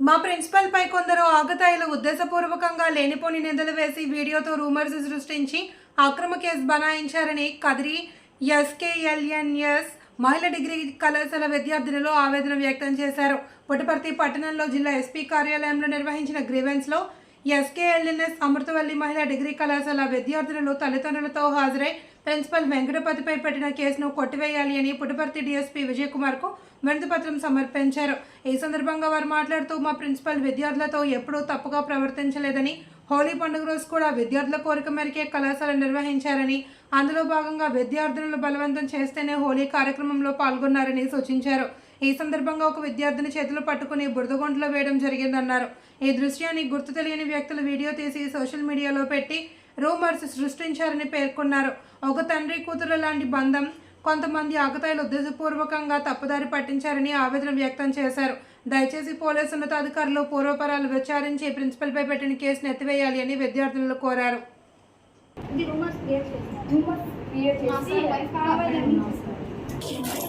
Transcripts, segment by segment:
మా ప్రిన్సిపల్ పై కొందరు ఆగతాయిలు ఉద్దేశపూర్వకంగా లేనిపోని నిందలు వేసి వీడియోతో రూమర్స్ సృష్టించి అక్రమ కేసు బనాయించారని కదిరి ఎస్కేఎల్ఎన్ఎస్ మహిళా డిగ్రీ కళాశాల విద్యార్థినులు ఆవేదన వ్యక్తం చేశారు. పుట్టపర్తి పట్టణంలో జిల్లా ఎస్పీ కార్యాలయంలో నిర్వహించిన గ్రీవెన్స్లో ఎస్కేఎల్ఎన్ఎస్ అమృతవల్లి మహిళా డిగ్రీ కళాశాల విద్యార్థులు తల్లిదండ్రులతో హాజరై ప్రిన్సిపల్ వెంకటపతిపై పెట్టిన కేసును కొట్టివేయాలి అని పుట్టపర్తి డీఎస్పీ విజయ్ కుమార్కు వినతిపత్రం సమర్పించారు. ఈ సందర్భంగా వారు మాట్లాడుతూ మా ప్రిన్సిపల్ విద్యార్థులతో ఎప్పుడూ తప్పుగా ప్రవర్తించలేదని హోలీ పండుగ రోజు కూడా విద్యార్థుల కోరిక మేరకే కళాశాల నిర్వహించారని అందులో భాగంగా విద్యార్థులను బలవంతం చేస్తేనే హోలీ కార్యక్రమంలో పాల్గొన్నారని సూచించారు. ఈ సందర్భంగా ఒక విద్యార్థిని చేతులు పట్టుకుని బురదగొంటలో వేయడం జరిగిందన్నారు. ఈ దృశ్యాన్ని గుర్తు తెలియని వ్యక్తులు వీడియో తీసి సోషల్ మీడియాలో పెట్టి రూమర్స్ సృష్టించారని పేర్కొన్నారు. ఒక తండ్రి కూతురు లాంటి బంధం కొంతమంది ఆగతాయిలు ఉద్దేశపూర్వకంగా తప్పుదారి పట్టించారని ఆవేదన వ్యక్తం చేశారు. దయచేసి పోలీసు ఉన్నతాధికారులు పూర్వపరాలు విచారించి ప్రిన్సిపల్పై పెట్టిన కేసును ఎత్తివేయాలి అని విద్యార్థులను కోరారు. రూమర్స్ క్రియేట్ రూమర్స్ క్రియేట్ చేసి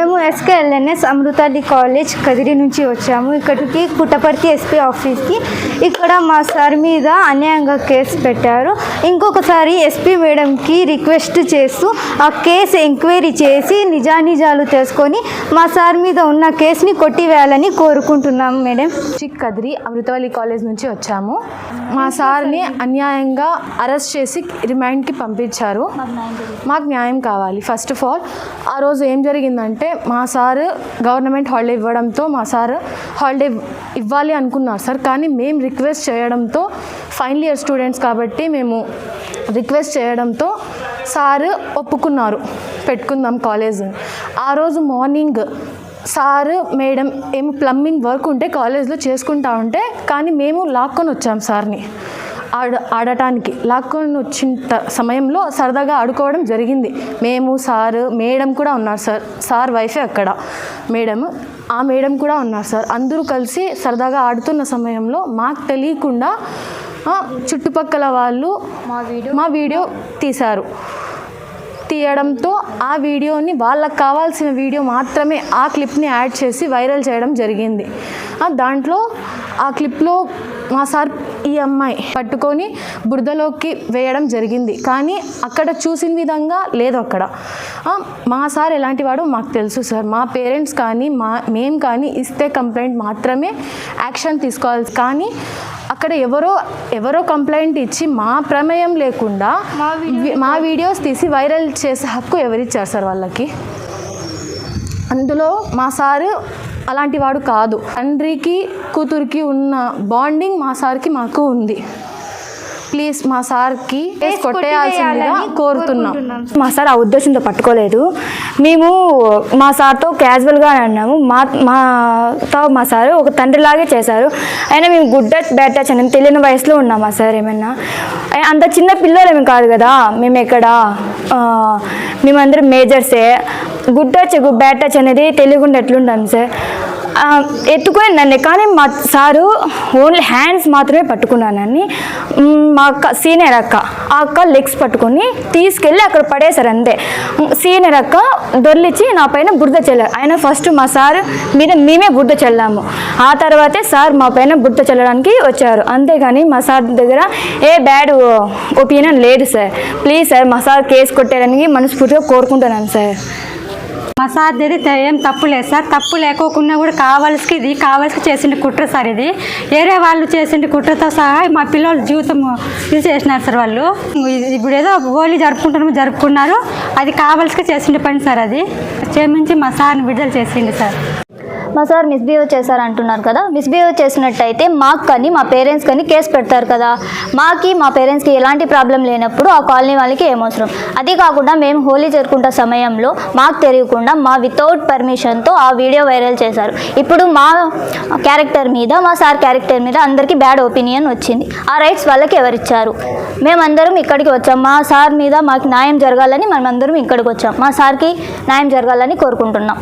మేము ఎస్కేఎల్ఎన్ఎస్ అమృతాది కాలేజ్ కదిరి నుంచి వచ్చాము. ఇక్కడికి పుట్టపర్తి ఎస్పీ ఆఫీస్కి. ఇక్కడ మా సార్ మీద అన్యాయంగా కేసు పెట్టారు. ఇంకొకసారి ఎస్పీ మేడంకి రిక్వెస్ట్ చేస్తూ ఆ కేసు ఎంక్వైరీ చేసి నిజానిజాలు తెలుసుకొని మా సార్ మీద ఉన్న కేసుని కొట్టివేయాలని కోరుకుంటున్నాం మేడం. చిక్ కదిరి అమృతవల్లి కాలేజ్ నుంచి వచ్చాము. మా సార్ని అన్యాయంగా అరెస్ట్ చేసి రిమాండ్కి పంపించారు. మాకు న్యాయం కావాలి. ఫస్ట్ ఆఫ్ ఆల్ ఆ రోజు ఏం జరిగిందంటే మా సారు గవర్నమెంట్ హాలిడే ఇవ్వడంతో మా సార్ హాలిడే ఇవ్వాలి అనుకున్నారు సార్ కానీ మేము రిక్వెస్ట్ చేయడంతో ఫైనల్ ఇయర్ స్టూడెంట్స్ కాబట్టి మేము రిక్వెస్ట్ చేయడంతో సార్ ఒప్పుకున్నారు పెట్టుకుందాం కాలేజ్. ఆ రోజు మార్నింగ్ సార్ మేడం ఏం ప్లంబింగ్ వర్క్ ఉంటే కాలేజ్లో చేసుకుంటా ఉంటే కానీ మేము లాక్కొని వచ్చాం సార్ని. ఆడ ఆడటానికి. లాక్కొని వచ్చిన సమయంలో సరదాగా ఆడుకోవడం జరిగింది. మేము సార్ మేడం కూడా ఉన్నారు సార్. సార్ వైఫే అక్కడ. మేడం ఆ మేడం కూడా ఉన్నారు సార్. అందరూ కలిసి సరదాగా ఆడుతున్న సమయంలో మాకు తెలియకుండా చుట్టుపక్కల వాళ్ళు మా వీడియో తీశారు. తీయడంతో ఆ వీడియోని వాళ్ళకి కావాల్సిన వీడియో మాత్రమే ఆ క్లిప్ని యాడ్ చేసి వైరల్ చేయడం జరిగింది. దాంట్లో ఆ క్లిప్లో మా సార్ ఈ అమ్మాయి పట్టుకొని బురదలోకి వేయడం జరిగింది. కానీ అక్కడ చూసిన విధంగా లేదు అక్కడ. మా సార్ ఎలాంటి వాడు మాకు తెలుసు సార్. మా పేరెంట్స్ కానీ మా మేము కానీ ఇస్తే కంప్లైంట్ మాత్రమే యాక్షన్ తీసుకోవాలి. కానీ అక్కడ ఎవరో ఎవరో కంప్లైంట్ ఇచ్చి మా ప్రమేయం లేకుండా మా వీడియోస్ తీసి వైరల్ చేసే హక్కు ఎవరిచ్చారు సార్ వాళ్ళకి? అందులో మా సారు అలాంటి వాడు కాదు. తండ్రికి కూతురికి ఉన్న బాండింగ్ మా సార్కి మాకు ఉంది. ప్లీజ్ మా సార్కి కేసు కొట్టేయాల్సిందిగా కోరుతున్నాం. మా సార్ ఆ ఉద్దేశంతో పట్టుకోలేదు. మేము మా సార్తో క్యాజువల్గా అన్నాము మా మాతో మా సార్ ఒక తండ్రిలాగే చేశారు. అయినా మేము గుడ్ టచ్ బ్యాడ్ టచ్ అని తెలియని వయసులో ఉన్నాం మా సార్ ఏమన్నా. అంత చిన్న పిల్లలేమి కాదు కదా. మేము ఎక్కడ మేమందరం మేజర్సే గుడ్ టచ్ బ్యాడ్ టచ్ అనేది తెలియకుండా ఎట్లుంటాం సార్? ఎత్తుకొని నన్ను కానీ మా సారు ఓన్లీ హ్యాండ్స్ మాత్రమే పట్టుకున్నానని మా అక్క సీనియర్ అక్క ఆ అక్క లెగ్స్ పట్టుకొని తీసుకెళ్ళి అక్కడ పడేశారు అంతే. సీనియర్ అక్క దొర్లిచ్చి నా పైన బురద చల్లారు. ఆయన ఫస్ట్ మా సార్ మీద మేమే బురద చల్లాము. ఆ తర్వాతే సార్ మా పైన బురద చల్లడానికి వచ్చారు. అంతేగాని మా సార్ దగ్గర ఏ బ్యాడ్ ఒపీనియన్ లేదు సార్. ప్లీజ్ సార్ మా సార్ కేసు కొట్టేయడానికి మనస్ఫూర్తిగా కోరుకుంటున్నాను సార్. మా సార్ ఇది ఏం తప్పు లేదు సార్. తప్పు లేకోకుండా కూడా కావాల్సి ఇది కావాల్సి చేసిన కుట్ర సార్ ఇది. వేరే వాళ్ళు చేసిన కుట్రతో సహా మా పిల్లల జీవితం ఇది చేసినారు సార్ వాళ్ళు. ఇప్పుడు ఏదో హోలీ జరుపుకుంటున్నాము జరుపుకున్నారు. అది కావాల్సి చేసిన పని సార్ అది. క్షమించి మా సార్ని విడుదల చేసిండు సార్. మా సార్ మిస్బిహేవ్ చేశారు అంటున్నారు కదా మిస్బిహేవ్ చేసినట్టయితే మాకు కానీ మా పేరెంట్స్ కానీ కేసు పెడతారు కదా. మాకి మా పేరెంట్స్కి ఎలాంటి ప్రాబ్లం లేనప్పుడు ఆ కాలనీ వాళ్ళకి ఏమవసరం. అది కాకుండా మేము హోలీ జరుపుకుంటే సమయంలో మాకు తెలియకుండా మా వితౌట్ పర్మిషన్తో ఆ వీడియో వైరల్ చేశారు. ఇప్పుడు మా క్యారెక్టర్ మీద మా సార్ క్యారెక్టర్ మీద అందరికీ బ్యాడ్ ఒపీనియన్ వచ్చింది. ఆ రైట్స్ వాళ్ళకి ఎవరిచ్చారు? మేమందరం ఇక్కడికి వచ్చాం. మా సార్ మీద మాకు న్యాయం జరగాలని మనమందరం ఇక్కడికి వచ్చాం. మా సార్కి న్యాయం జరగాలని కోరుకుంటున్నాం.